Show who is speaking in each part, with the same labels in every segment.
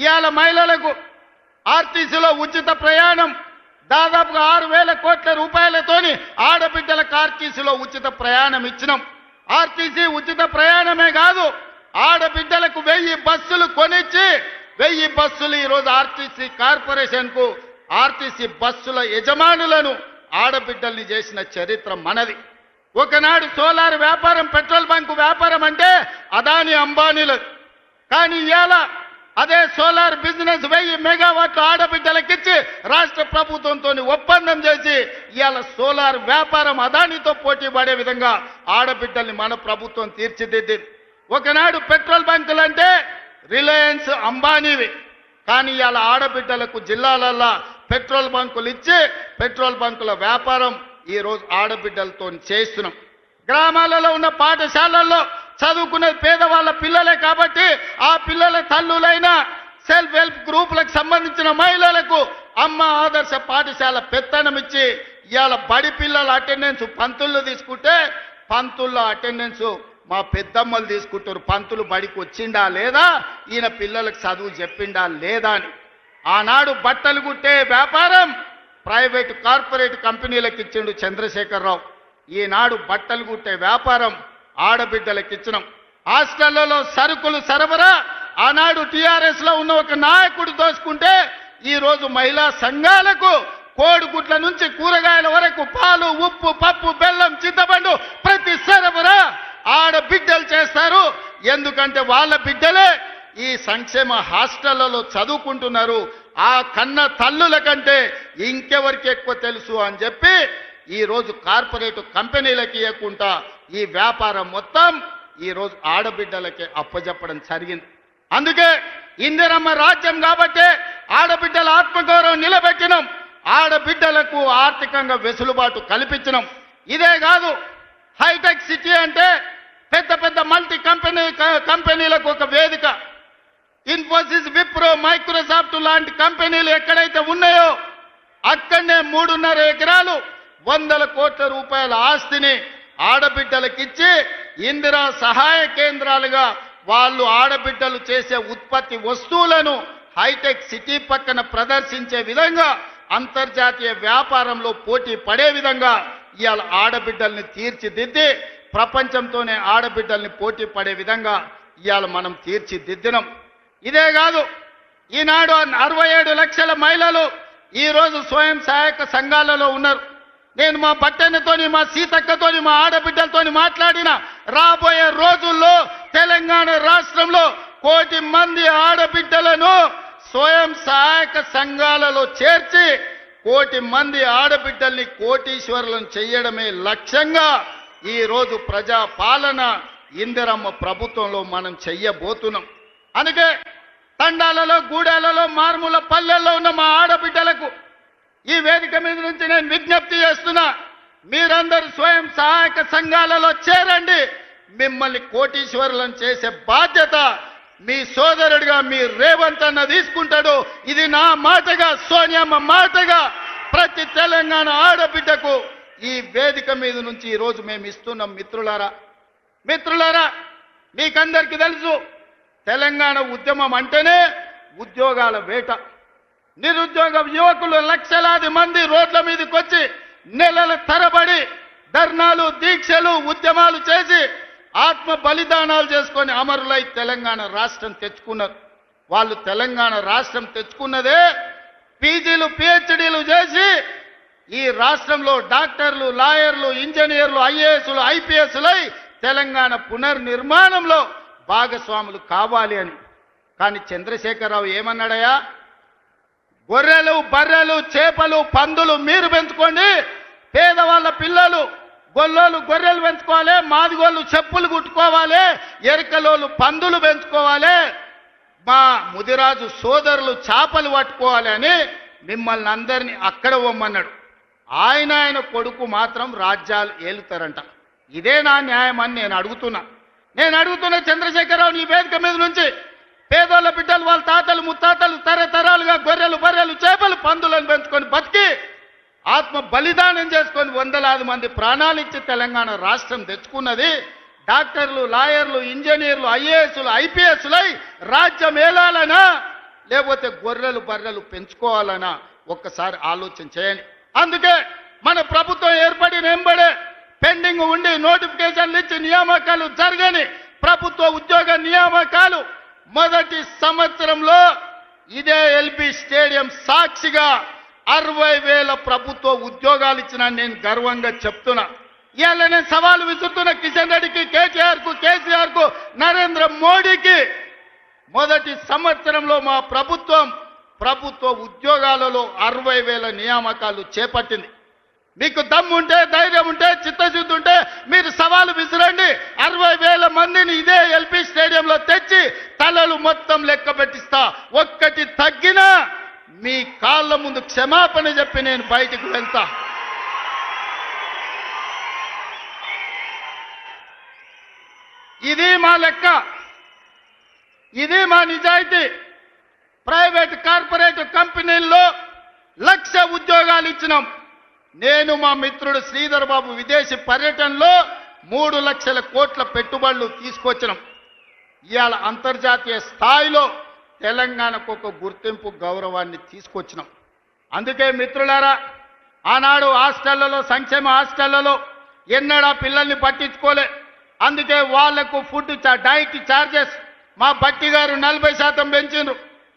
Speaker 1: ఇవాళ మహిళలకు ఆర్టీసీలో ఉచిత ప్రయాణం. దాదాపుగా ఆరు వేల కోట్ల రూపాయలతోని ఆడబిడ్డలకు ఆర్టీసీలో ఉచిత ప్రయాణం ఇచ్చినాం. ఆర్టీసీ ఉచిత ప్రయాణమే కాదు ఆడబిడ్డలకు వెయ్యి బస్సులు కొనిచ్చి వెయ్యి బస్సులు ఈరోజు ఆర్టీసీ కార్పొరేషన్కు ఆర్టీసీ బస్సుల యజమానులను ఆడబిడ్డల్ని చేసిన చరిత్ర మనది. ఒకనాడు సోలార్ వ్యాపారం పెట్రోల్ బంకు వ్యాపారం అంటే అదాని అంబానీలు. కానీ ఇవాళ అదే సోలార్ బిజినెస్ వెయ్యి మెగావాట్లు ఆడబిడ్డలకిచ్చి రాష్ట్ర ప్రభుత్వంతో ఒప్పందం చేసి ఇవాళ సోలార్ వ్యాపారం అదానితో పోటీ పడే విధంగా ఆడబిడ్డల్ని మన ప్రభుత్వం తీర్చిదిద్దింది. ఒకనాడు పెట్రోల్ బంకులు అంటే రిలయన్స్ అంబానీవి. కానీ ఇవాళ ఆడబిడ్డలకు జిల్లాలల్లా పెట్రోల్ బంకులు ఇచ్చి పెట్రోల్ బంకుల వ్యాపారం ఈరోజు ఆడబిడ్డలతో చేస్తున్నాం. గ్రామాలలో ఉన్న పాఠశాలల్లో చదువుకునే పేదవాళ్ళ పిల్లలే కాబట్టి ఆ పిల్లల తల్లులైన సెల్ఫ్ హెల్ప్ గ్రూపులకు సంబంధించిన మహిళలకు అమ్మ ఆదర్శ పాఠశాల పెత్తనం ఇచ్చి ఇవాళ బడి పిల్లల అటెండెన్స్ పంతుల్లో తీసుకుంటే పంతుల్లో అటెండెన్స్ మా పెద్దమ్మలు తీసుకుంటారు. పంతులు బడికి వచ్చిండా లేదా? ఈయన పిల్లలకు చదువు చెప్పిండా లేదా అని. ఆనాడు బట్టలు కుట్టే వ్యాపారం ప్రైవేటు కార్పొరేట్ కంపెనీలకు ఇచ్చిండు చంద్రశేఖరరావు. ఈనాడు బట్టలు కుట్టే వ్యాపారం ఆడబిడ్డలకు ఇచ్చినాం. హాస్టళ్ళలో సరుకులు సరఫరా ఆనాడు టీఆర్ఎస్లో ఉన్న ఒక నాయకుడు దోచుకుంటే ఈ రోజు మహిళా సంఘాలకు కోడిగుట్ల నుంచి కూరగాయల వరకు పాలు ఉప్పు పప్పు బెల్లం చింతపండు ప్రతి సరఫరా ఆడబిడ్డలు చేస్తారు. ఎందుకంటే వాళ్ళ బిడ్డలే ఈ సంక్షేమ హాస్టళ్ళలో చదువుకుంటున్నారు. ఆ కన్న తల్లుల కంటే ఇంకెవరికి ఎక్కువ తెలుసు అని చెప్పి ఈరోజు కార్పొరేట్ కంపెనీలకి ఇవ్వకుండా ఈ వ్యాపారం మొత్తం ఈరోజు ఆడబిడ్డలకి అప్పజెప్పడం జరిగింది. అందుకే ఇందిరమ్మ రాజ్యం కాబట్టి ఆడబిడ్డల ఆత్మగౌరవం నిలబెట్టినాం ఆడబిడ్డలకు ఆర్థికంగా వెసులుబాటు కల్పించినాం. ఇదే కాదు హైటెక్ సిటీ అంటే పెద్ద పెద్ద మల్టీ కంపెనీ కంపెనీలకు ఒక వేదిక. ఇన్ఫోసిస్ విప్రో మైక్రోసాఫ్ట్ లాంటి కంపెనీలు ఎక్కడైతే ఉన్నాయో అక్కడనే మూడున్నర ఎకరాలు వందల కోట్ల రూపాయల ఆస్తిని ఆడబిడ్డలకిచ్చి ఇందిరా సహాయ కేంద్రాలుగా వాళ్ళు ఆడబిడ్డలు చేసే ఉత్పత్తి వస్తువులను హైటెక్ సిటీ పక్కన ప్రదర్శించే విధంగా అంతర్జాతీయ వ్యాపారంలో పోటీ పడే విధంగా ఇవాళ ఆడబిడ్డల్ని తీర్చిదిద్ది ప్రపంచంతోనే ఆడబిడ్డల్ని పోటీ పడే విధంగా ఇవాళ మనం తీర్చిదిద్దినం. ఇదే కాదు ఈనాడు అరవై ఏడు లక్షల మహిళలు ఈరోజు స్వయం సహాయక సంఘాలలో ఉన్నారు. నేను మా పట్టణతోని మా సీతక్కతోని మా ఆడబిడ్డలతోని మాట్లాడిన రాబోయే రోజుల్లో తెలంగాణ రాష్ట్రంలో కోటి మంది ఆడబిడ్డలను స్వయం సహాయక సంఘాలలో చేర్చి కోటి మంది ఆడబిడ్డల్ని కోటీశ్వరులను చేయడమే లక్ష్యంగా ఈరోజు ప్రజా పాలన ఇందిరమ్మ ప్రభుత్వంలో మనం చెయ్యబోతున్నాం. అందుకే తండాలలో గూడాలలో మారుమూల పల్లెల్లో ఉన్న మా ఆడబిడ్డలకు ఈ వేదిక మీద నుంచి నేను విజ్ఞప్తి చేస్తున్నా మీరందరూ స్వయం సహాయక సంఘాలలో చేరండి. మిమ్మల్ని కోటీశ్వరులను చేసే బాధ్యత మీ సోదరుడిగా మీ రేవంత్ అన్న తీసుకుంటాడు. ఇది నా మాటగా సోనియమ్మ మాటగా ప్రతి తెలంగాణ ఆడబిడ్డకు ఈ వేదిక మీద నుంచి ఈ రోజు మేము ఇస్తున్నాం మిత్రులారా. మిత్రులారా మీకందరికీ తెలుసు తెలంగాణ ఉద్యమం అంటేనే ఉద్యోగాల వేట. నిరుద్యోగ యువకులు లక్షలాది మంది రోడ్ల మీదకి వచ్చి నెలల తరబడి ధర్నాలు దీక్షలు ఉద్యమాలు చేసి ఆత్మ బలిదానాలు చేసుకొని అమరులై తెలంగాణ రాష్ట్రం తెచ్చుకున్నారు. వాళ్ళు తెలంగాణ రాష్ట్రం తెచ్చుకున్నదే పీజీలు పిహెచ్డీలు చేసి ఈ రాష్ట్రంలో డాక్టర్లు లాయర్లు ఇంజనీర్లు ఐఏఎస్లు ఐపీఎస్లై తెలంగాణ పునర్నిర్మాణంలో భాగస్వాములు కావాలి అని. కానీ చంద్రశేఖరరావు ఏమన్నాడయా గొర్రెలు బర్రెలు చేపలు పందులు మీరు పెంచుకోండి. పేదవాళ్ళ పిల్లలు గొల్లోలు గొర్రెలు పెంచుకోవాలి. మాదిగోళ్ళు చెప్పులు కుట్టుకోవాలి. ఎరకలోళ్ళు పందులు పెంచుకోవాలి. మా ముదిరాజు సోదరులు చేపలు పట్టుకోవాలి అని మిమ్మల్ని అందరినీ అక్కడ పొమ్మన్నాడు. ఆయన ఆయన కొడుకు మాత్రం రాజ్యాలు ఏలుతారంట. ఇదే నా న్యాయం అని నేను అడుగుతున్నా. నేను అడుగుతున్న చంద్రశేఖరరావు నీ వేదిక మీద నుంచి. పేదోళ్ళ బిడ్డలు వాళ్ళ తాతలు ముత్తాతలు తరతరాలుగా గొర్రెలు బర్రెలు చేపలు పందులను పెంచుకొని బతికి ఆత్మ బలిదానం చేసుకొని వందలాది మంది ప్రాణాలు ఇచ్చి తెలంగాణ రాష్ట్రం తెచ్చుకున్నది. డాక్టర్లు లాయర్లు ఇంజనీర్లు ఐఏఎస్లు ఐపీఎస్లై రాజ్యం ఏలాలనా? లేకపోతే గొర్రెలు బర్రెలు పెంచుకోవాలనా? ఒక్కసారి ఆలోచన చేయండి. అందుకే మన ప్రభుత్వం ఏర్పడిన వెంబడే పెండింగ్ ఉండి నోటిఫికేషన్లు ఇచ్చి నియామకాలు జరగని ప్రభుత్వ ఉద్యోగ నియామకాలు మొదటి సంవత్సరంలో ఇదే ఎల్బి స్టేడియం సాక్షిగా అరవై వేల ప్రభుత్వ ఉద్యోగాలు ఇచ్చిన నేను గర్వంగా చెప్తున్నా. ఇవాళ నేను సవాలు విసురుతున్న కిషన్ రెడ్డికి కేటీఆర్కు కేసీఆర్కు నరేంద్ర మోడీకి మొదటి సంవత్సరంలో మా ప్రభుత్వం ప్రభుత్వ ఉద్యోగాలలో అరవై వేల నియామకాలు చేపట్టింది. మీకు దమ్ము ఉంటే ధైర్యం ఉంటే చిత్తశుద్ధి ఉంటే మీరు సవాలు విసిరండి. అరవై వేల మందిని ఇదే ఎల్పి స్టేడియంలో తెచ్చి తలలు మొత్తం లెక్క పెట్టిస్తా. ఒక్కటి తగ్గినా మీ కాళ్ళ ముందు క్షమాపణ చెప్పి నేను బయటికి వెళ్తా. ఇది మా లెక్క. ఇది మా నిజాయితీ. ప్రైవేట్ కార్పొరేట్ కంపెనీల్లో లక్ష ఉద్యోగాలు ఇచ్చినాం. నేను మా మిత్రుడు శ్రీధర్ బాబు విదేశీ పర్యటనలో మూడు లక్షల కోట్ల పెట్టుబడులు తీసుకొచ్చినాం. ఇవాళ అంతర్జాతీయ స్థాయిలో తెలంగాణకు ఒక గుర్తింపు గౌరవాన్ని తీసుకొచ్చినాం. అందుకే మిత్రులారా ఆనాడు హాస్టళ్ళలో సంక్షేమ హాస్టళ్ళలో ఎన్నడా పిల్లల్ని పట్టించుకోలే. అందుకే వాళ్ళకు ఫుడ్ చా- డైట్ చార్జెస్ మా బట్టి గారు నలభై శాతం పెంచిండ్రు.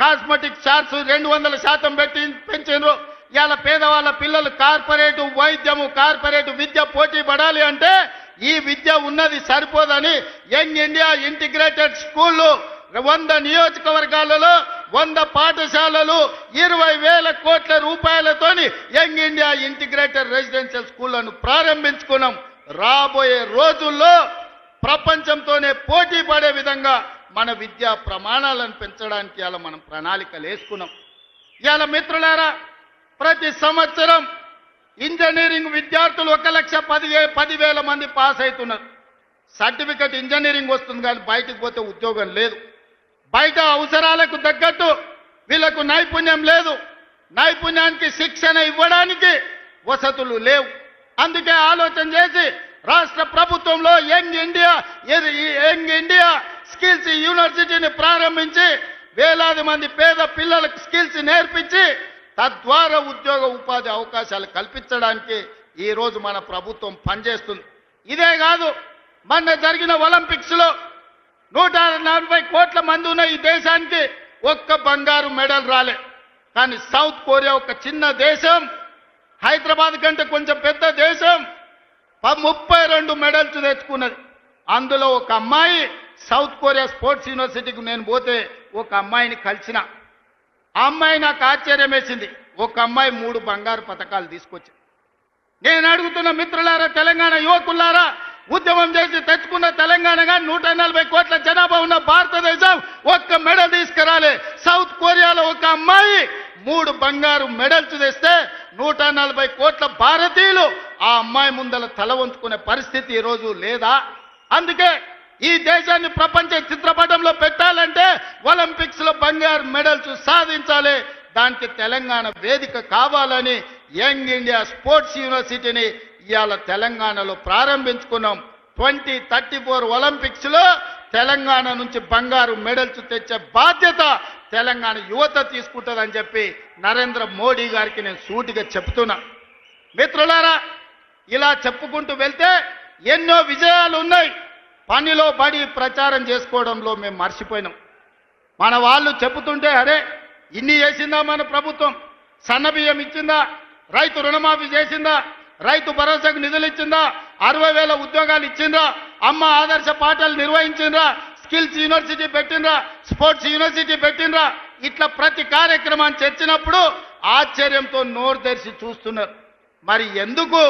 Speaker 1: కాస్మెటిక్ చార్జ్ రెండు వందల శాతం పెట్టి పెంచిండ్రు. ఇవాళ పేదవాళ్ళ పిల్లలు కార్పొరేటు వైద్యము కార్పొరేటు విద్య పోటీ పడాలి అంటే ఈ విద్య ఉన్నది సరిపోదని యంగ్ ఇండియా ఇంటిగ్రేటెడ్ స్కూళ్ళు వంద నియోజకవర్గాలలో వంద పాఠశాలలు ఇరవై వేల కోట్ల రూపాయలతోని యంగ్ ఇండియా ఇంటిగ్రేటెడ్ రెసిడెన్షియల్ స్కూళ్ళను ప్రారంభించుకున్నాం. రాబోయే రోజుల్లో ప్రపంచంతోనే పోటీ పడే విధంగా మన విద్యా ప్రమాణాలను పెంచడానికి ఇలా మనం ప్రణాళికలు వేసుకున్నాం. ఇవాళ మిత్రులారా ప్రతి సంవత్సరం ఇంజనీరింగ్ విద్యార్థులు ఒక లక్ష పది పదివేల మంది పాస్ అవుతున్నారు. సర్టిఫికెట్ ఇంజనీరింగ్ వస్తుంది కానీ బయటకు పోతే ఉద్యోగం లేదు. బయట అవసరాలకు తగ్గట్టు వీళ్ళకు నైపుణ్యం లేదు. నైపుణ్యానికి శిక్షణ ఇవ్వడానికి వసతులు లేవు. అందుకే ఆలోచన చేసి రాష్ట్ర ప్రభుత్వంలో young India young India skills యూనివర్సిటీని ప్రారంభించి వేలాది మంది పేద పిల్లలకు స్కిల్స్ నేర్పించి తద్వారా ఉద్యోగ ఉపాధి అవకాశాలు కల్పించడానికి ఈరోజు మన ప్రభుత్వం పనిచేస్తుంది. ఇదే కాదు మొన్న జరిగిన ఒలింపిక్స్లో నూట నలభై కోట్ల మంది ఉన్న ఈ దేశానికి ఒక్క బంగారు మెడల్ రాలే. కానీ సౌత్ కొరియా ఒక చిన్న దేశం హైదరాబాద్ కంటే కొంచెం పెద్ద దేశం ముప్పై రెండు మెడల్స్ తెచ్చుకున్నది. అందులో ఒక అమ్మాయి సౌత్ కొరియా స్పోర్ట్స్ యూనివర్సిటీకి నేను పోతే ఒక అమ్మాయిని కలిసిన. ఆ అమ్మాయి నాకు ఆశ్చర్యం వేసింది. ఒక అమ్మాయి మూడు బంగారు పథకాలు తీసుకొచ్చింది. నేను అడుగుతున్న మిత్రులారా తెలంగాణ యువకులారా ఉద్యమం చేసి తెచ్చుకున్న తెలంగాణగా నూట నలభై కోట్ల జనాభా ఉన్న భారతదేశం ఒక్క మెడల్ తీసుకురాలే. సౌత్ కొరియాలో ఒక అమ్మాయి మూడు బంగారు మెడల్స్ తెస్తే నూట నలభై కోట్ల భారతీయులు ఆ అమ్మాయి ముందల తల వంచుకునే పరిస్థితి ఈరోజు లేదా? అందుకే ఈ దేశాన్ని ప్రపంచ చిత్రపటంలో పెట్టాలంటే ఒలింపిక్స్లో బంగారు మెడల్స్ సాధించాలి. దానికి తెలంగాణ వేదిక కావాలని యంగ్ ఇండియా స్పోర్ట్స్ యూనివర్సిటీని ఇవాళ తెలంగాణలో ప్రారంభించుకున్నాం. ట్వంటీ థర్టీ ఫోర్ ఒలింపిక్స్లో తెలంగాణ నుంచి బంగారు మెడల్స్ తెచ్చే బాధ్యత తెలంగాణ యువత తీసుకుంటుందని చెప్పి నరేంద్ర మోడీ గారికి నేను సూటిగా చెప్తున్నా. మిత్రులారా ఇలా చెప్పుకుంటూ వెళ్తే ఎన్నో విజయాలు ఉన్నాయి. పనిలో పడి ప్రచారం చేసుకోవడంలో మేము మర్చిపోయినాం. మన వాళ్ళు చెబుతుంటే అరే ఇన్ని చేసిందా మన ప్రభుత్వం? సన్నబియ్యం ఇచ్చిందా? రైతు రుణమాఫీ చేసిందా? రైతు భరోసాకు నిధులు ఇచ్చిందా? అరవై వేల ఉద్యోగాలు ఇచ్చిందా? అమ్మ ఆదర్శ పాఠాలు నిర్వహించిండ్రా స్కిల్స్ యూనివర్సిటీ పెట్టిందా? స్పోర్ట్స్ యూనివర్సిటీ పెట్టిందా? ఇట్లా ప్రతి కార్యక్రమాన్ని చర్చినప్పుడు ఆశ్చర్యంతో నోరు తెరిచి చూస్తున్నారు. మరి ఎందుకు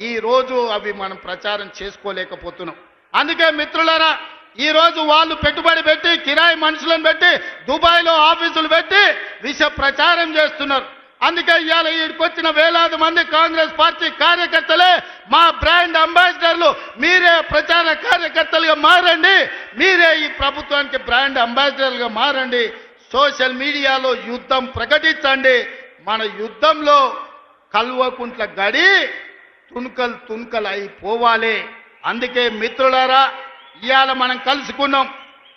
Speaker 1: ఈ రోజు అవి మనం ప్రచారం చేసుకోలేకపోతున్నాం? అందుకే మిత్రులారా ఈరోజు వాళ్ళు పెట్టుబడి పెట్టి కిరాయి మనుషులను పెట్టి దుబాయ్లో ఆఫీసులు పెట్టి విష ప్రచారం చేస్తున్నారు. అందుకే ఇవాళ ఈడికొచ్చిన వేలాది మంది కాంగ్రెస్ పార్టీ కార్యకర్తలే మా బ్రాండ్ అంబాసిడర్లు మీరే ప్రచార కార్యకర్తలుగా మారండి మీరే ఈ ప్రభుత్వానికి బ్రాండ్ అంబాసిడర్లుగా మారండి. సోషల్ మీడియాలో యుద్ధం ప్రకటించండి. మన యుద్ధంలో కల్వకుంట్ల గడి తుణుకలు తుణుకలు అయిపోవాలి అందుకే మిత్రులారా ఇవాళ మనం కలుసుకున్నాం.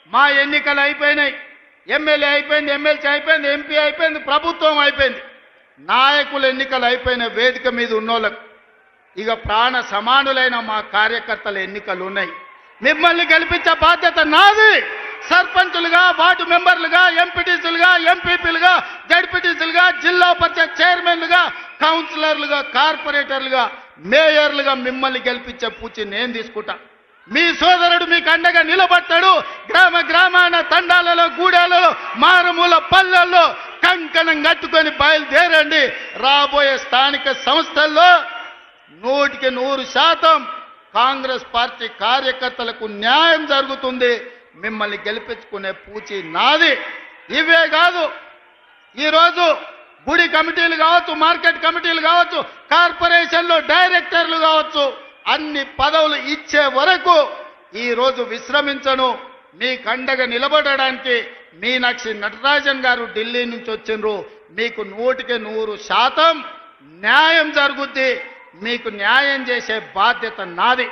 Speaker 1: మా ఎన్నికలు అయిపోయినాయి. ఎమ్మెల్యే అయిపోయింది ఎమ్మెల్సీ అయిపోయింది ఎంపీ అయిపోయింది ప్రభుత్వం అయిపోయింది. నాయకుల ఎన్నికలు అయిపోయిన వేదిక మీద ఉన్నోళ్ళకు ఇక ప్రాణ సమానులైన మా కార్యకర్తల ఎన్నికలు ఉన్నాయి. మిమ్మల్ని గెలిపించే బాధ్యత నాది. సర్పంచులుగా వార్డు మెంబర్లుగా ఎంపీటీసీలుగా ఎంపీపీలుగా జడ్పీటీసీలుగా జిల్లా పరిషత్ చైర్మన్లుగా కౌన్సిలర్లుగా కార్పొరేటర్లుగా మేయర్లుగా మిమ్మల్ని గెలిపించే పూచి నేను తీసుకుంటా. మీ సోదరుడు మీకు అండగా నిలబడతాడు. గ్రామ గ్రామాన తండాలలో గూడాలలో మారుమూల పల్లెల్లో కంకణం కట్టుకొని బయలుదేరండి. రాబోయే స్థానిక సంస్థల్లో నూటికి నూరు శాతం కాంగ్రెస్ పార్టీ కార్యకర్తలకు న్యాయం జరుగుతుంది. మిమ్మల్ని గెలిపించుకునే పూచి నాది. ఇవే కాదు ఈరోజు గుడి కమిటీలు కావచ్చు మార్కెట్ కమిటీలు కావచ్చు కార్పొరేషన్లో డైరెక్టర్లు కావచ్చు అన్ని పదవులు ఇచ్చే వరకు ఈరోజు విశ్రమించను. మీ కండగా నిలబడడానికి మీనాక్షి నటరాజన్ గారు ఢిల్లీ నుంచి వచ్చిండ్రు. మీకు నూటికి నూరు శాతం న్యాయం జరుగుద్ది. మీకు న్యాయం చేసే బాధ్యత నాది.